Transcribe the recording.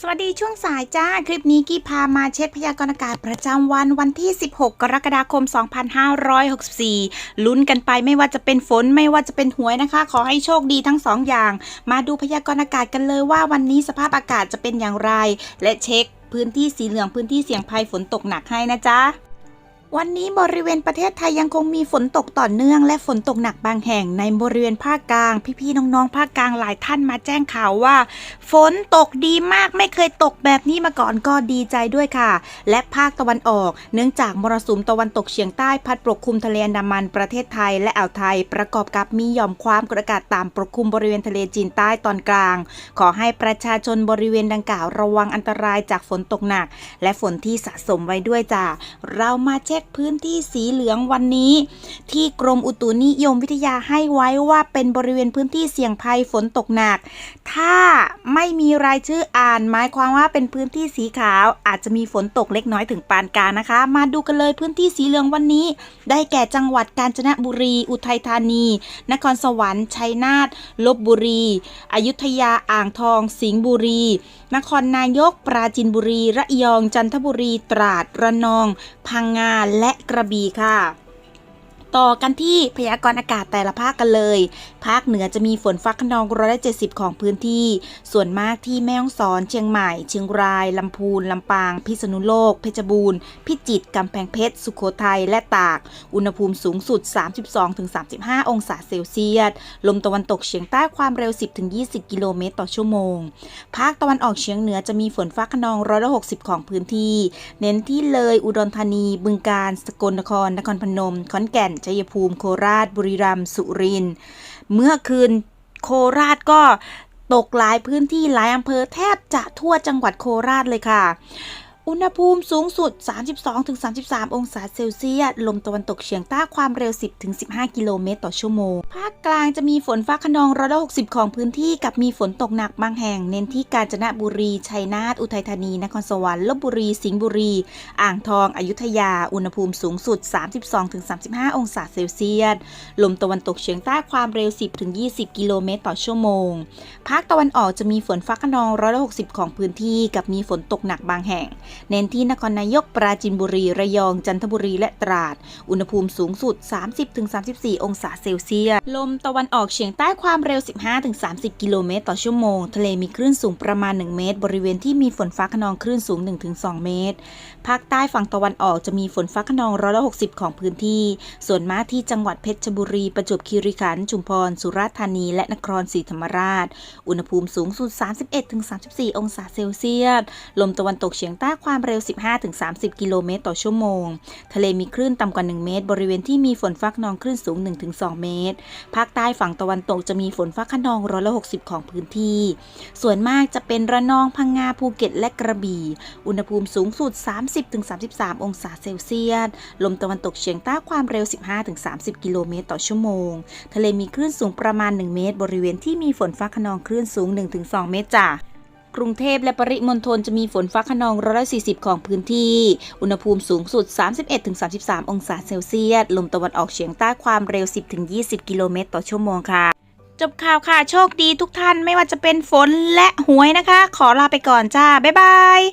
สวัสดีช่วงสายจ้า คลิปนี้กี้พามาเช็คพยากรณ์อากาศประจำวันวันที่ 16 กรกฎาคม 2564 ลุ้นกันไปไม่ว่าจะเป็นฝนไม่ว่าจะเป็นหวยนะคะ ขอให้โชคดีทั้งสองอย่าง มาดูพยากรณ์อากาศกันเลยว่าวันนี้สภาพอากาศจะเป็นอย่างไร และเช็คพื้นที่สีเหลืองพื้นที่เสี่ยงภัยฝนตกหนักให้นะจ๊ะ วันนี้บริเวณประเทศไทยยังคงมีฝนตกต่อเนื่อง และฝนตกหนักบางแห่งในบริเวณภาคกลาง พี่ๆน้องๆภาคกลางหลายท่านมาแจ้งข่าวว่า ฝนตกดีมากไม่เคยตกแบบนี้มาก่อนก็ดีใจด้วยค่ะ และภาคตะวันออก เนื่องจากมรสุมตะวันตกเฉียงใต้พัดปกคลุมทะเลอันดามันประเทศไทยและอ่าวไทย ประกอบกับมีหย่อมความกดอากาศต่ำปกคลุมบริเวณทะเลจีนใต้ตอนกลาง ขอให้ประชาชนบริเวณดังกล่าวระวังอันตรายจากฝนตกหนัก และฝนที่สะสมไว้ด้วยจ้ะเรามาเช็คพื้นที่สีเหลืองวันนี้ ที่กรมอุตุนิยมวิทยาให้ไว้ว่าเป็นบริเวณพื้นที่เสี่ยงภัยฝนตกหนัก ถ้าไม่มีรายชื่ออ่านหมายความว่าเป็นพื้นที่สีขาว อาจจะมีฝนตกเล็กน้อยถึงปานกลางนะคะ มาดูกันเลยพื้นที่สีเหลืองวันนี้ ได้แก่จังหวัดกาญจนบุรี อุทัยธานี นครสวรรค์ชัยนาทลบบุรี อยุธยาอ่างทอง สิงห์บุรี นครนายก ปราจินบุรี ระยอง จันทบุรี ตราด ระนอง พังงาและกระบี่ค่ะ ต่อกันที่พยากรณ์อากาศแต่ละภาคกันเลย ภาคเหนือจะมีฝนฟ้าขนองร้อยละเจ็ดสิบของพื้นที่ ส่วนมากที่แม่ฮ่องสอน เชียงใหม่ เชียงราย ลำพูน ลำปาง พิษณุโลก เพชรบูรณ์ พิจิตร กำแพงเพชร สุโขทัย และตาก อุณหภูมิสูงสุด 32-35 องศาเซลเซียส ลมตะวันตกเฉียงใต้ความเร็ว 10-20 กิโลเมตรต่อชั่วโมง ภาคตะวันออกเฉียงเหนือจะมีฝนฟ้าขนองร้อยละ60ของพื้นที่ เน้นที่เลย อุดรธานี บึงกาฬ สกลนคร นครพนม ขอนแก่นชัยภูมิโคราชบุรีรัมย์สุรินทร์เมื่อคืนโคราชก็ตกหลายพื้นที่หลายอำเภอแทบจะทั่วจังหวัดโคราชเลยค่ะ อุณหภูมิสูงสุด 32-33 องศาเซลเซียส ลมตะวันตกเฉียงใต้ความเร็ว 10-15 กิโลเมตรต่อชั่วโมง ภาคกลางจะมีฝนฟ้าขนองร้อยละ60 ของพื้นที่กับมีฝนตกหนักบางแห่ง เน้นที่กาญจนบุรี ชัยนาท อุทัยธานี นครสวรรค์ ลบบุรี สิงห์บุรี อ่างทอง อยุธยา อุณหภูมิสูงสุด 32-35 องศาเซลเซียส ลมตะวันตกเฉียงใต้ความเร็ว 10-20 กิโลเมตรต่อชั่วโมง ภาคตะวันออกจะมีฝนฟ้าขนองร้อยละ60 ของพื้นที่กับมีฝนตกหนักบางแห่งเน้นที่นครนายกปราจินบุรี ระยอง จันทบุรี และตราด อุณหภูมิสูงสุด 30-34 องศาเซลเซียส ลมตะวันออกเฉียงใต้ความเร็ว 15-30 กิโลเมตรต่อชั่วโมง ทะเลมีคลื่นสูงประมาณ 1 เมตร บริเวณที่มีฝนฟ้าขนองคลื่นสูง 1-2 เมตร ภาคใต้ฝั่งตะวันออกจะมีฝนฟ้าขนองร้อยละ60 ของพื้นที่ ส่วนมากที่จังหวัดเพชรบุรี ประจวบคีรีขันธ์ชุมพร สุราษฎร์ธานี และนครศรีธรรมราช อุณหภูมิสูงสุด 31-34 องศาเซลเซียส ลมตะวันตกเฉียงใต้ความเร็ว 15-30 กิโลเมตรต่อชั่วโมง ทะเลมีคลื่นต่ำกว่า 1 เมตร บริเวณที่มีฝนฟ้าขนองคลื่นสูง 1-2 เมตร ภาคใต้ฝั่งตะวันตกจะมีฝนฟ้าขนองร้อยละ60 ของพื้นที่ ส่วนมากจะเป็นระนอง พังงา ภูเก็ต และกระบี่ อุณหภูมิสูงสุด 30-33 องศาเซลเซียส ลมตะวันตกเฉียงใต้ความเร็ว 15-30 กิโลเมตรต่อชั่วโมง ทะเลมีคลื่นสูงประมาณ 1 เมตร บริเวณที่มีฝนฟ้าขนองคลื่นสูง 1-2 เมตรจ้ะ กรุงเทพและปริมณฑลจะมีฝนฟ้าขนองร้อยละ40 ของพื้นที่ อุณหภูมิสูงสุด 31-33 องศาเซลเซียส ลมตะวันออกเฉียงใต้ความเร็ว 10-20 กิโลเมตรต่อชั่วโมงค่ะ จบข่าวค่ะ โชคดีทุกท่านไม่ว่าจะเป็นฝนและหวยนะคะ ขอลาไปก่อนจ้า บ๊ายบาย